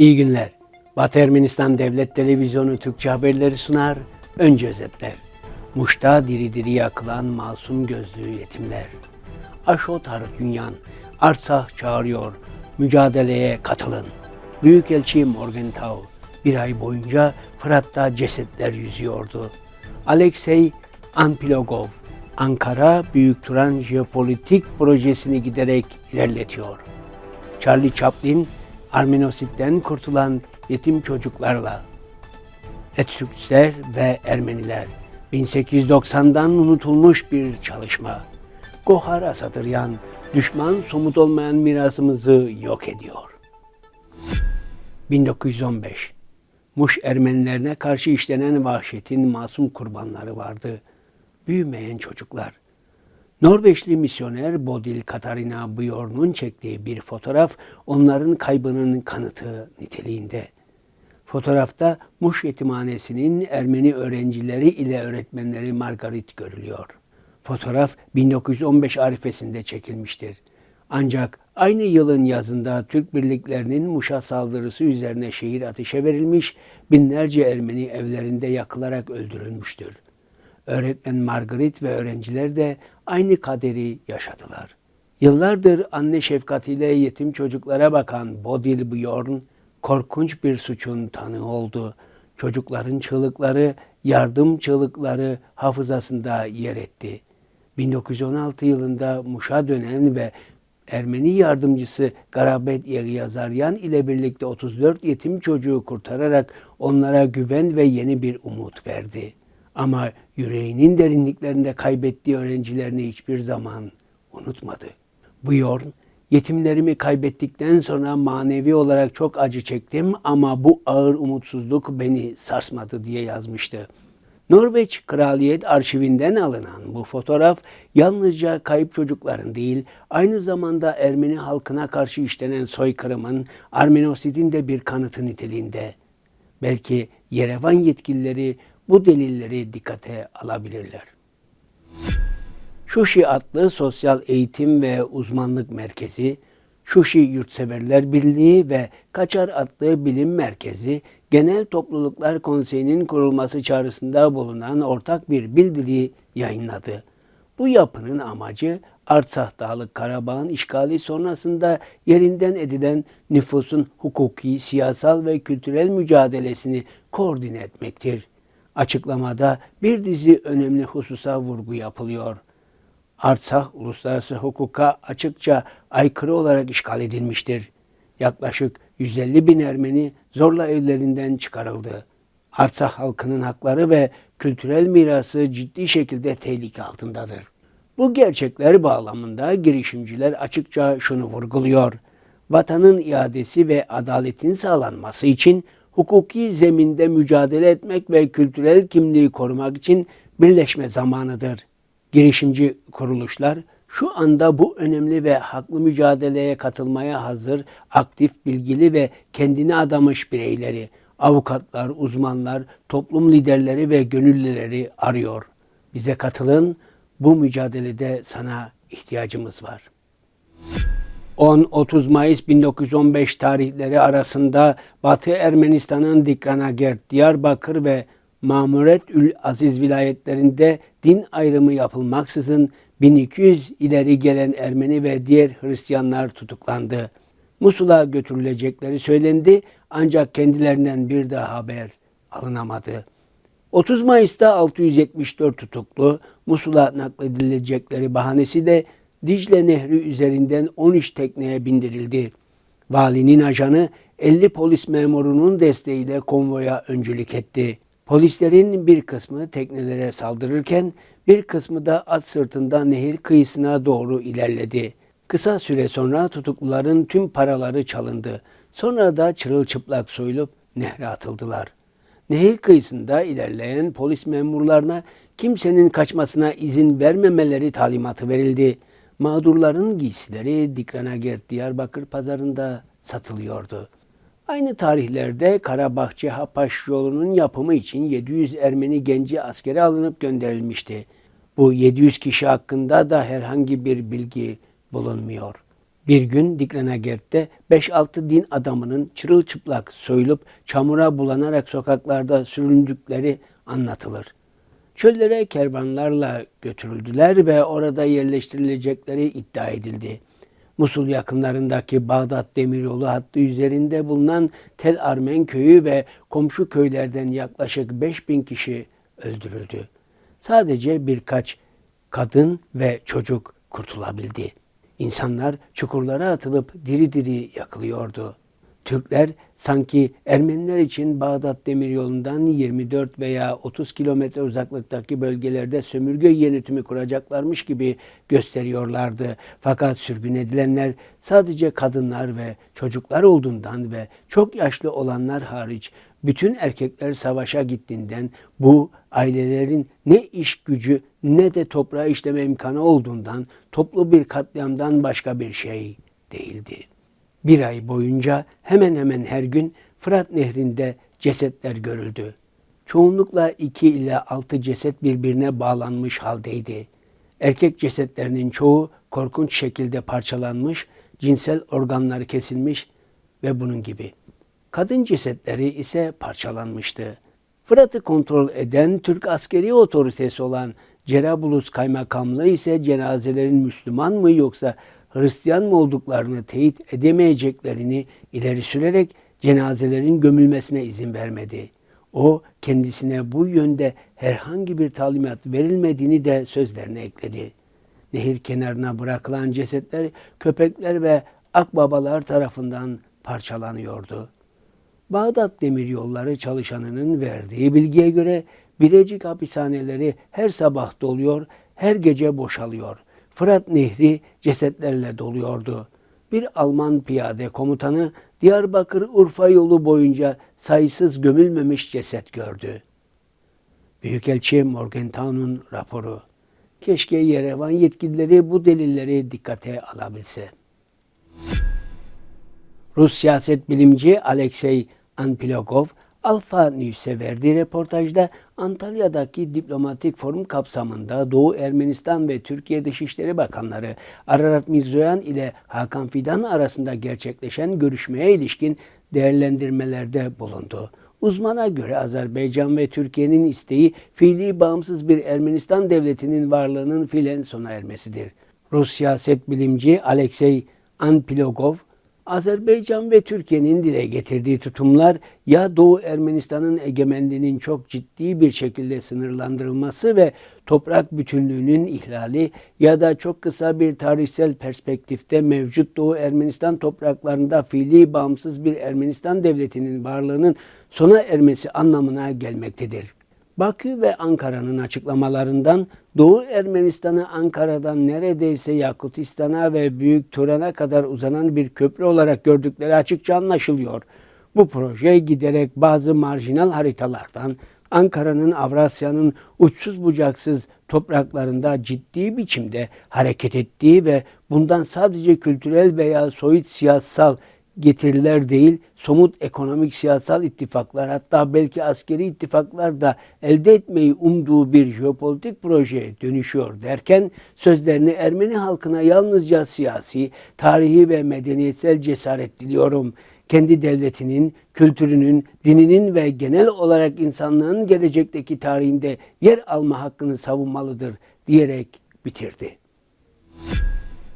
İyi günler. Batı Ermenistan Devlet Televizyonu Türkçe haberleri sunar. Önce özetler. Muş'ta diri diri yakılan masum gözlü yetimler. Aşot Harutünyan, Artsah çağırıyor. Mücadeleye katılın. Büyükelçi Morgenthau, bir ay boyunca Fırat'ta cesetler yüzüyordu. Alexey Anpilogov, Ankara Büyük Turan jeopolitik projesini giderek ilerletiyor. Charlie Chaplin, Armenosit'ten kurtulan yetim çocuklarla. Etürkler ve Ermeniler, 1890'dan unutulmuş bir çalışma. Gohar Asadıryan, düşman somut olmayan mirasımızı yok ediyor. 1915 Muş Ermenilerine karşı işlenen vahşetin masum kurbanları vardı. Büyümeyen çocuklar. Norveçli misyoner Bodil Katarina Bjorn'un çektiği bir fotoğraf onların kaybının kanıtı niteliğinde. Fotoğrafta Muş Yetimhanesi'nin Ermeni öğrencileri ile öğretmenleri Margarit görülüyor. Fotoğraf 1915 arifesinde çekilmiştir. Ancak aynı yılın yazında Türk birliklerinin Muş'a saldırısı üzerine şehir ateşe verilmiş, binlerce Ermeni evlerinde yakılarak öldürülmüştür. Öğretmen Margaret ve öğrenciler de aynı kaderi yaşadılar. Yıllardır anne şefkatiyle yetim çocuklara bakan Bodil Bjorn, korkunç bir suçun tanığı oldu. Çocukların çığlıkları, yardım çığlıkları hafızasında yer etti. 1916 yılında Muş'a dönen ve Ermeni yardımcısı Garabet Yazaryan ile birlikte 34 yetim çocuğu kurtararak onlara güven ve yeni bir umut verdi. Ama yüreğinin derinliklerinde kaybettiği öğrencilerini hiçbir zaman unutmadı. Bu Yorn, yetimlerimi kaybettikten sonra manevi olarak çok acı çektim ama bu ağır umutsuzluk beni sarsmadı diye yazmıştı. Norveç Kraliyet Arşivinden alınan bu fotoğraf yalnızca kayıp çocukların değil, aynı zamanda Ermeni halkına karşı işlenen soykırımın, Armenosid'in de bir kanıtı niteliğinde. Belki Yerevan yetkilileri bu delilleri dikkate alabilirler. Şuşi adlı sosyal eğitim ve uzmanlık merkezi, Şuşi Yurtseverler Birliği ve Kaçar adlı bilim merkezi Genel Topluluklar Konseyi'nin kurulması çağrısında bulunan ortak bir bildiri yayınladı. Bu yapının amacı Artsakh Dağlık Karabağ'ın işgali sonrasında yerinden edilen nüfusun hukuki, siyasal ve kültürel mücadelesini koordine etmektir. Açıklamada bir dizi önemli hususa vurgu yapılıyor. Artsakh uluslararası hukuka açıkça aykırı olarak işgal edilmiştir. Yaklaşık 150 bin Ermeni zorla evlerinden çıkarıldı. Artsakh halkının hakları ve kültürel mirası ciddi şekilde tehlike altındadır. Bu gerçekler bağlamında girişimciler açıkça şunu vurguluyor. Vatanın iadesi ve adaletin sağlanması için hukuki zeminde mücadele etmek ve kültürel kimliği korumak için birleşme zamanıdır. Girişimci kuruluşlar şu anda bu önemli ve haklı mücadeleye katılmaya hazır, aktif, bilgili ve kendini adamış bireyleri, avukatlar, uzmanlar, toplum liderleri ve gönüllüleri arıyor. Bize katılın, bu mücadelede sana ihtiyacımız var. 10-30 Mayıs 1915 tarihleri arasında Batı Ermenistan'ın Dikranagert, Diyarbakır ve Mamuret Ül Aziz vilayetlerinde din ayrımı yapılmaksızın 1200 ileri gelen Ermeni ve diğer Hristiyanlar tutuklandı. Musul'a götürülecekleri söylendi ancak kendilerinden bir daha haber alınamadı. 30 Mayıs'ta 674 tutuklu Musul'a nakledilecekleri bahanesi de Dicle Nehri üzerinden 13 tekneye bindirildi. Valinin ajanı 50 polis memurunun desteğiyle konvoya öncülük etti. Polislerin bir kısmı teknelere saldırırken bir kısmı da at sırtında nehir kıyısına doğru ilerledi. Kısa süre sonra tutukluların tüm paraları çalındı. Sonra da çırılçıplak soyulup nehre atıldılar. Nehir kıyısında ilerleyen polis memurlarına kimsenin kaçmasına izin vermemeleri talimatı verildi. Mağdurların giysileri Dikranagert Diyarbakır pazarında satılıyordu. Aynı tarihlerde Karabahçe Hapaş yolunun yapımı için 700 Ermeni genci askere alınıp gönderilmişti. Bu 700 kişi hakkında da herhangi bir bilgi bulunmuyor. Bir gün Diklenagert'te 5-6 din adamının çırılçıplak soyulup çamura bulanarak sokaklarda süründükleri anlatılır. Çöllere kervanlarla götürüldüler ve orada yerleştirilecekleri iddia edildi. Musul yakınlarındaki Bağdat Demiryolu hattı üzerinde bulunan Tel Armen köyü ve komşu köylerden yaklaşık 5000 kişi öldürüldü. Sadece birkaç kadın ve çocuk kurtulabildi. İnsanlar çukurlara atılıp diri diri yakılıyordu. Türkler sanki Ermeniler için Bağdat Demiryolu'ndan 24 veya 30 kilometre uzaklıktaki bölgelerde sömürge yönetimi kuracaklarmış gibi gösteriyorlardı. Fakat sürgün edilenler sadece kadınlar ve çocuklar olduğundan ve çok yaşlı olanlar hariç bütün erkekler savaşa gittiğinden bu ailelerin ne iş gücü ne de toprağa işleme imkanı olduğundan toplu bir katliamdan başka bir şey değildi. Bir ay boyunca hemen hemen her gün Fırat Nehri'nde cesetler görüldü. Çoğunlukla iki ile altı ceset birbirine bağlanmış haldeydi. Erkek cesetlerinin çoğu korkunç şekilde parçalanmış, cinsel organları kesilmiş ve bunun gibi. Kadın cesetleri ise parçalanmıştı. Fırat'ı kontrol eden Türk askeri otoritesi olan Cerabulus Kaymakamlığı ise cenazelerin Müslüman mı yoksa Hristiyan mı olduklarını teyit edemeyeceklerini ileri sürerek cenazelerin gömülmesine izin vermedi. O kendisine bu yönde herhangi bir talimat verilmediğini de sözlerine ekledi. Nehir kenarına bırakılan cesetler köpekler ve akbabalar tarafından parçalanıyordu. Bağdat Demiryolları çalışanının verdiği bilgiye göre Birecik hapishaneleri her sabah doluyor, her gece boşalıyor. Fırat Nehri cesetlerle doluyordu. Bir Alman piyade komutanı Diyarbakır-Urfa yolu boyunca sayısız gömülmemiş ceset gördü. Büyükelçi Morgenthau'nun raporu. Keşke Yerevan yetkilileri bu delilleri dikkate alabilse. Rus siyaset bilimci Alexey Anpilogov, Alfa News'e verdiği reportajda Antalya'daki diplomatik forum kapsamında Doğu Ermenistan ve Türkiye Dışişleri Bakanları Ararat Mirzoyan ile Hakan Fidan arasında gerçekleşen görüşmeye ilişkin değerlendirmelerde bulundu. Uzmana göre Azerbaycan ve Türkiye'nin isteği fiili bağımsız bir Ermenistan devletinin varlığının fiilen sona ermesidir. Rus siyaset bilimci Alexey Anpilogov, Azerbaycan ve Türkiye'nin dile getirdiği tutumlar ya Doğu Ermenistan'ın egemenliğinin çok ciddi bir şekilde sınırlandırılması ve toprak bütünlüğünün ihlali ya da çok kısa bir tarihsel perspektifte mevcut Doğu Ermenistan topraklarında fiili bağımsız bir Ermenistan devletinin varlığının sona ermesi anlamına gelmektedir. Bakü ve Ankara'nın açıklamalarından Doğu Ermenistan'ı Ankara'dan neredeyse Yakutistan'a ve Büyük Turan'a kadar uzanan bir köprü olarak gördükleri açıkça anlaşılıyor. Bu proje giderek bazı marjinal haritalardan Ankara'nın Avrasya'nın uçsuz bucaksız topraklarında ciddi biçimde hareket ettiği ve bundan sadece kültürel veya soyut siyasal getiriler değil, somut ekonomik siyasal ittifaklar hatta belki askeri ittifaklar da elde etmeyi umduğu bir jeopolitik projeye dönüşüyor derken sözlerini Ermeni halkına yalnızca siyasi, tarihi ve medeniyetsel cesaret diliyorum. Kendi devletinin, kültürünün, dininin ve genel olarak insanlığın gelecekteki tarihinde yer alma hakkını savunmalıdır diyerek bitirdi.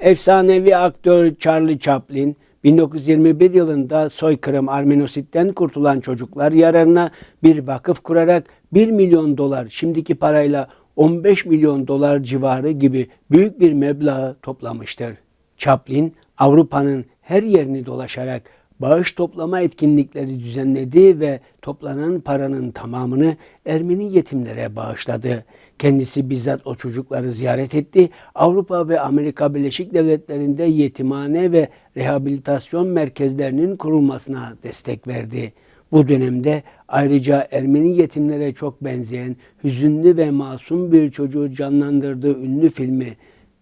Efsanevi aktör Charlie Chaplin 1921 yılında soykırım Armenositten kurtulan çocuklar yararına bir vakıf kurarak 1 milyon dolar şimdiki parayla 15 milyon dolar civarı gibi büyük bir meblağı toplamıştır. Chaplin Avrupa'nın her yerini dolaşarak bağış toplama etkinlikleri düzenledi ve toplanan paranın tamamını Ermeni yetimlere bağışladı. Kendisi bizzat o çocukları ziyaret etti. Avrupa ve Amerika Birleşik Devletleri'nde yetimhane ve rehabilitasyon merkezlerinin kurulmasına destek verdi. Bu dönemde ayrıca Ermeni yetimlere çok benzeyen hüzünlü ve masum bir çocuğu canlandırdığı ünlü filmi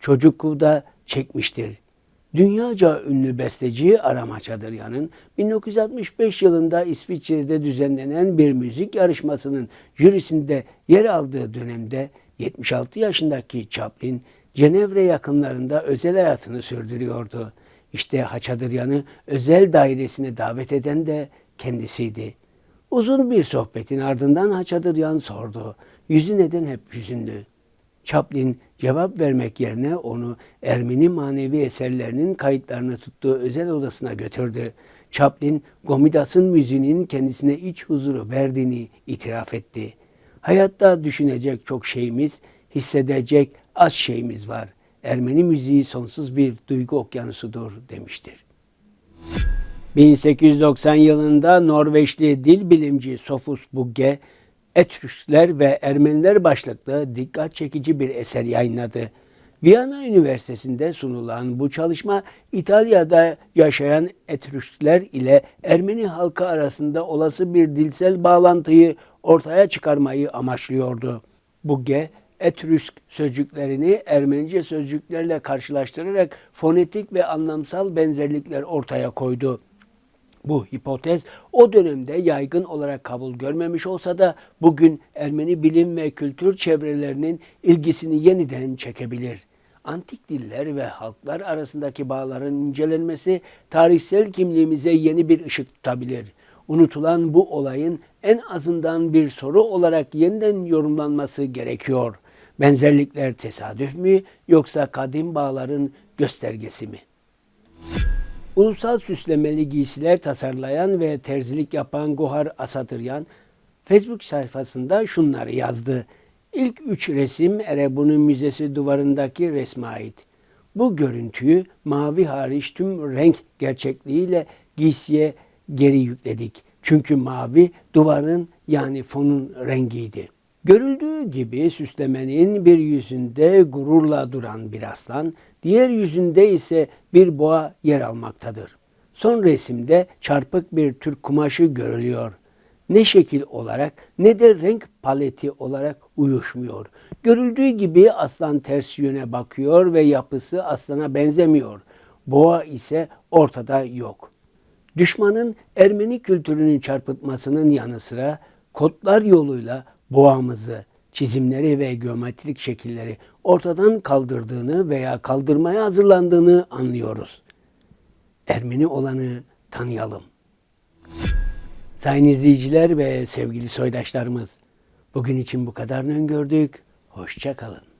Çocuk da çekmiştir. Dünyaca ünlü besteci Arama Çadıryan'ın 1965 yılında İsviçre'de düzenlenen bir müzik yarışmasının jürisinde yer aldığı dönemde 76 yaşındaki Chaplin Cenevre yakınlarında özel hayatını sürdürüyordu. İşte Haçadıryan'ı özel dairesine davet eden de kendisiydi. Uzun bir sohbetin ardından Haçadıryan sordu. Yüzü neden hep hüzünlü? Chaplin cevap vermek yerine onu Ermeni manevi eserlerinin kayıtlarını tuttuğu özel odasına götürdü. Chaplin, Gomidas'ın müziğinin kendisine iç huzuru verdiğini itiraf etti. Hayatta düşünecek çok şeyimiz, hissedecek az şeyimiz var. Ermeni müziği sonsuz bir duygu okyanusudur demiştir. 1890 yılında Norveçli dil bilimci Sofus Bugge, Etrüskler ve Ermeniler başlıklı dikkat çekici bir eser yayınladı. Viyana Üniversitesi'nde sunulan bu çalışma İtalya'da yaşayan Etrüskler ile Ermeni halkı arasında olası bir dilsel bağlantıyı ortaya çıkarmayı amaçlıyordu. Bugge, Etrüsk sözcüklerini Ermenice sözcüklerle karşılaştırarak fonetik ve anlamsal benzerlikler ortaya koydu. Bu hipotez o dönemde yaygın olarak kabul görmemiş olsa da bugün Ermeni bilim ve kültür çevrelerinin ilgisini yeniden çekebilir. Antik diller ve halklar arasındaki bağların incelenmesi tarihsel kimliğimize yeni bir ışık tutabilir. Unutulan bu olayın en azından bir soru olarak yeniden yorumlanması gerekiyor. Benzerlikler tesadüf mü yoksa kadim bağların göstergesi mi? Ulusal süslemeli giysiler tasarlayan ve terzilik yapan Gohar Asatıryan, Facebook sayfasında şunları yazdı. İlk üç resim Erebun'un müzesi duvarındaki resme ait. Bu görüntüyü mavi hariç tüm renk gerçekliğiyle giysiye geri yükledik. Çünkü mavi duvarın yani fonun rengiydi. Görüldüğü gibi süslemenin bir yüzünde gururla duran bir aslan, diğer yüzünde ise bir boğa yer almaktadır. Son resimde çarpık bir Türk kumaşı görülüyor. Ne şekil olarak ne de renk paleti olarak uyuşmuyor. Görüldüğü gibi aslan ters yöne bakıyor ve yapısı aslana benzemiyor. Boğa ise ortada yok. Düşmanın Ermeni kültürünün çarpıtmasının yanı sıra kodlar yoluyla boğamızı, çizimleri ve geometrik şekilleri ortadan kaldırdığını veya kaldırmaya hazırlandığını anlıyoruz. Ermeni olanı tanıyalım. Sayın izleyiciler ve sevgili soydaşlarımız, bugün için bu kadarını öngördük. Hoşça kalın.